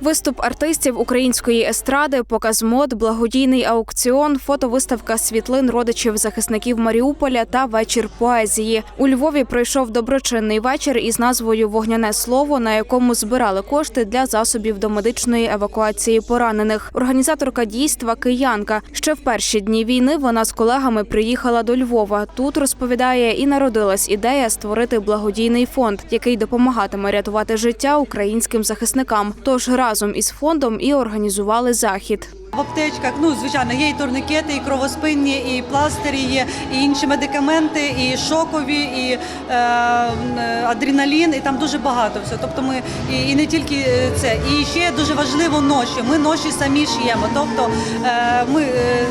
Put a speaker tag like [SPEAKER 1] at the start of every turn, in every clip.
[SPEAKER 1] Виступ артистів української естради, показ мод, благодійний аукціон, фотовиставка світлин родичів захисників Маріуполя та вечір поезії. У Львові пройшов доброчинний вечір із назвою Вогняне слово, на якому збирали кошти для засобів до медичної евакуації поранених. Організаторка дійства киянка. Ще в перші дні війни вона з колегами приїхала до Львова. Тут розповідає і народилась ідея створити благодійний фонд, який допомагатиме рятувати життя українським захисникам. Тож разом із фондом і організували захід.
[SPEAKER 2] В аптечках, ну звичайно, є і турникети, і кровоспинні, і пластирі, є і інші медикаменти, і шокові, і е, адреналін, і там дуже багато всього. Тобто ми і, і не тільки е, це, і ще дуже важливо ноші. Ми ноші самі шиємо. Тобто е, ми е,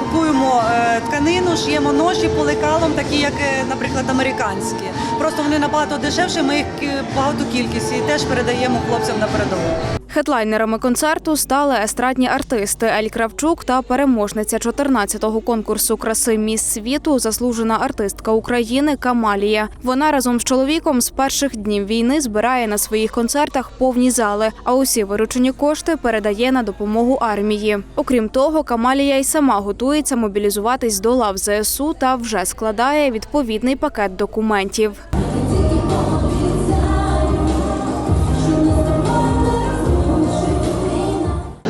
[SPEAKER 2] купуємо е, тканину, шиємо ноші по лекалам, такі як, е, наприклад, американські. Просто вони набагато дешевші. Ми їх е, багато кількість і теж передаємо хлопцям на передову.
[SPEAKER 1] Хедлайнерами концерту стали естрадні артисти Ель Кравчук та переможниця 14-го конкурсу краси Міс світу, заслужена артистка України Камалія. Вона разом з чоловіком з перших днів війни збирає на своїх концертах повні зали, а усі виручені кошти передає на допомогу армії. Окрім того, Камалія й сама готується мобілізуватись до лав ЗСУ та вже складає відповідний пакет документів.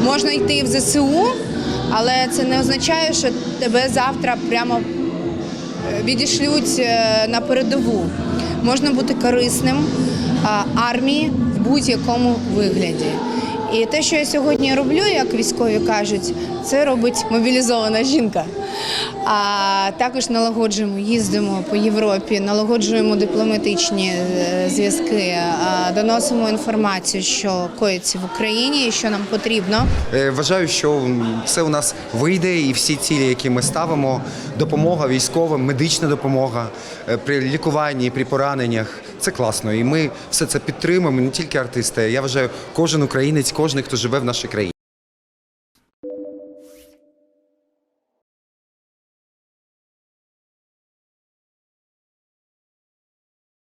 [SPEAKER 3] Можна йти в ЗСУ, але це не означає, що тебе завтра прямо е, відішлють е, на передову. Можна бути корисним армії в будь-якому вигляді. І те, що я сьогодні роблю, як військові кажуть, це робить мобілізована жінка. А також налагоджуємо, їздимо по Європі, налагоджуємо дипломатичні е, зв'язки, доносимо інформацію, що коїться в Україні що нам потрібно.
[SPEAKER 4] Е, Вважаю, що все у нас вийде, і всі цілі, які ми ставимо, допомога військовим, медична допомога е, при лікуванні, при пораненнях. Це класно. І ми все це підтримуємо, не тільки артисти. Я вважаю, кожен українець, кожен, хто живе в нашій країні.